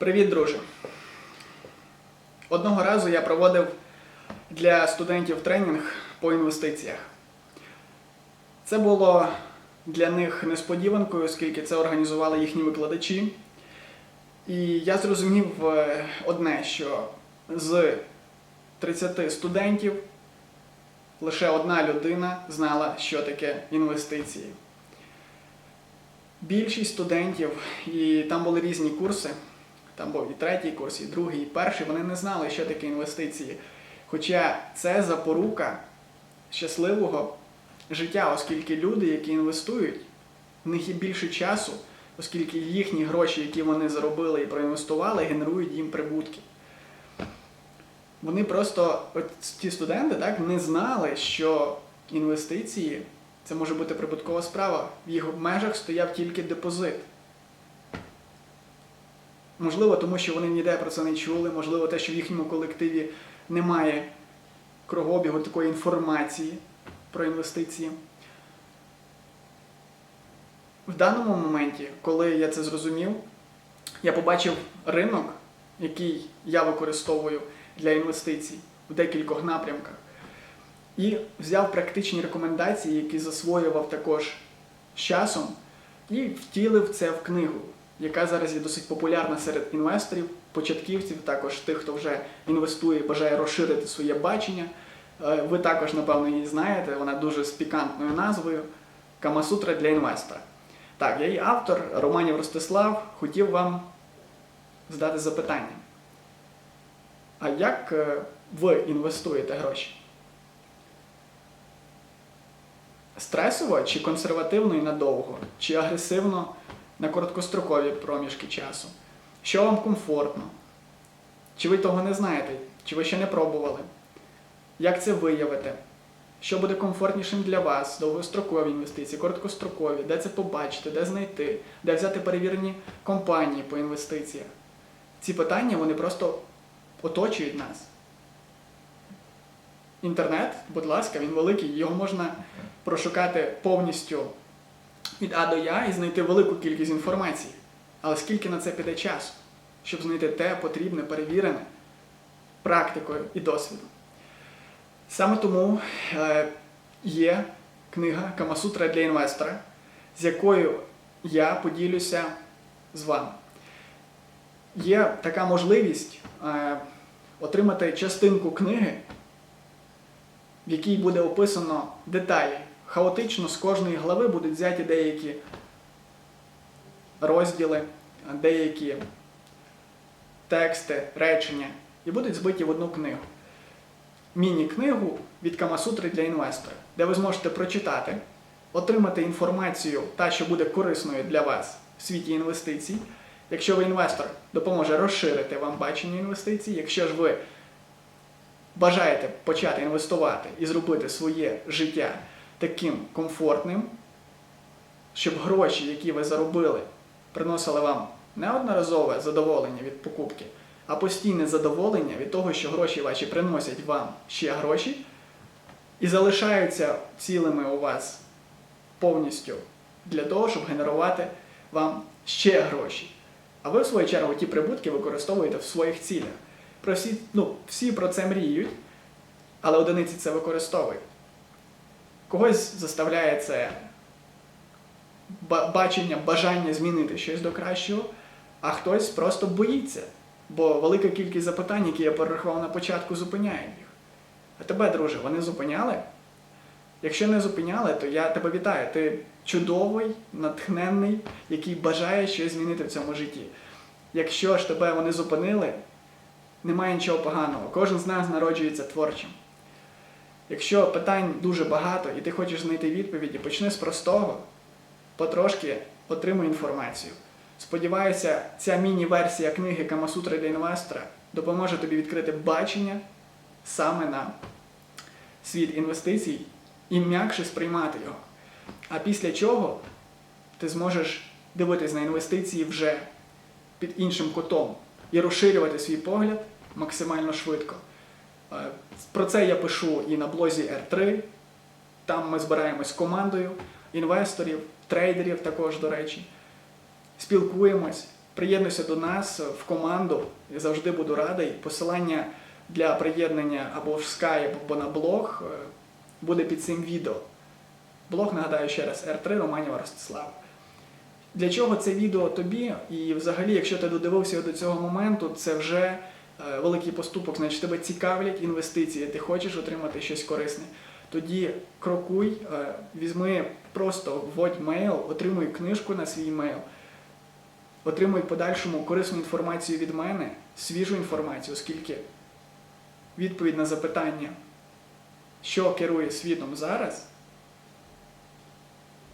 Привіт, друже. Одного разу я проводив для студентів тренінг по інвестиціях. Це було для них несподіванкою, оскільки це організували їхні викладачі. І я зрозумів е, одне, що з 30 студентів лише одна людина знала, що таке інвестиції. Більшість студентів, і там були різні курси, там був і третій курс, і другий, і перший, вони не знали, що таке інвестиції. Хоча це запорука щасливого життя, оскільки люди, які інвестують, в них є більше часу, оскільки їхні гроші, які вони заробили і проінвестували, генерують їм прибутки. Вони просто, от ті студенти, так, не знали, що інвестиції це може бути прибуткова справа. В їх межах стояв тільки депозит. Можливо, тому що вони ніде про це не чули, можливо, те, що в їхньому колективі немає кругообігу такої інформації про інвестиції. В даному моменті, коли я це зрозумів, я побачив ринок, який я використовую для інвестицій в декількох напрямках, і взяв практичні рекомендації, які засвоював також з часом, і втілив це в книгу, яка зараз є досить популярна серед інвесторів, початківців, також тих, хто вже інвестує, бажає розширити своє бачення. Е, Ви також, напевно, її знаєте, вона дуже з пікантною назвою Камасутра для інвестора. Так, я її автор, Романів Ростислав, хотів вам задати запитання. А як е, ви інвестуєте гроші? Стресово чи консервативно і надовго, чи агресивно на короткострокові проміжки часу? Що вам комфортно? Чи ви того не знаєте? Чи ви ще не пробували? Як це виявити? Що буде комфортнішим для вас? Довгострокові інвестиції, короткострокові, де це побачити, де знайти, де взяти перевірені компанії по інвестиціях? Ці питання вони просто оточують нас. Інтернет, будь ласка, він великий, його можна прошукати повністю від А до Я і знайти велику кількість інформації. Але скільки на це піде часу, щоб знайти те потрібне, перевірене практикою і досвідом? Саме тому е, є книга Камасутра для інвестора, з якою я поділюся з вами. Є така можливість е, отримати частинку книги, в якій буде описано деталі. Хаотично з кожної глави будуть взяті деякі розділи, деякі тексти, речення і будуть збиті в одну книгу. Міні-книгу від Камасутри для інвестора, де ви зможете прочитати, отримати інформацію, та, що буде корисною для вас в світі інвестицій. Якщо ви інвестор, допоможе розширити вам бачення інвестицій. Якщо ж ви бажаєте почати інвестувати і зробити своє життя таким комфортним, щоб гроші, які ви заробили, приносили вам не одноразове задоволення від покупки, а постійне задоволення від того, що гроші ваші приносять вам ще гроші і залишаються цілими у вас повністю для того, щоб генерувати вам ще гроші. А ви, в свою чергу, ті прибутки використовуєте в своїх цілях. Про всі, ну, всі про це мріють, але одиниці це використовують. Когось заставляє це бачення, бажання змінити щось до кращого, а хтось просто боїться, бо велика кількість запитань, які я перерахував на початку, зупиняють їх. А тебе, друже, вони зупиняли? Якщо не зупиняли, то я тебе вітаю. Ти чудовий, натхненний, який бажає щось змінити в цьому житті. Якщо ж тебе вони зупинили, немає нічого поганого. Кожен з нас народжується творчим. Якщо питань дуже багато і ти хочеш знайти відповіді, почни з простого, потрошки отримуй інформацію. Сподіваюся, ця міні-версія книги Камасутра для інвестора допоможе тобі відкрити бачення саме на світ інвестицій і м'якше сприймати його. А після чого ти зможеш дивитись на інвестиції вже під іншим кутом і розширювати свій погляд максимально швидко. Е, Про це я пишу і на блозі R3. Там ми збираємось командою інвесторів, трейдерів також, до речі. Спілкуємось, приєднуйся до нас в команду. Я завжди буду радий. Посилання для приєднання або в Skype, або на блог е, буде під цим відео. Блог, нагадаю ще раз, R3 Романєва Ростислав. Для чого це відео тобі? І взагалі, якщо ти додивився до цього моменту, це вже великий поступок, значить тебе цікавлять інвестиції, ти хочеш отримати щось корисне. Тоді крокуй, е, візьми просто вводь мейл, отримуй книжку на свій мейл, отримуй подальшому корисну інформацію від мене, свіжу інформацію, оскільки відповідь на запитання, що керує світом зараз,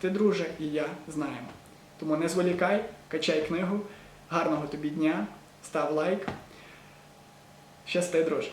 ти, друже, і я знаємо. Тому не зволікай, качай книгу. Гарного тобі дня, став лайк. Щасти, друже!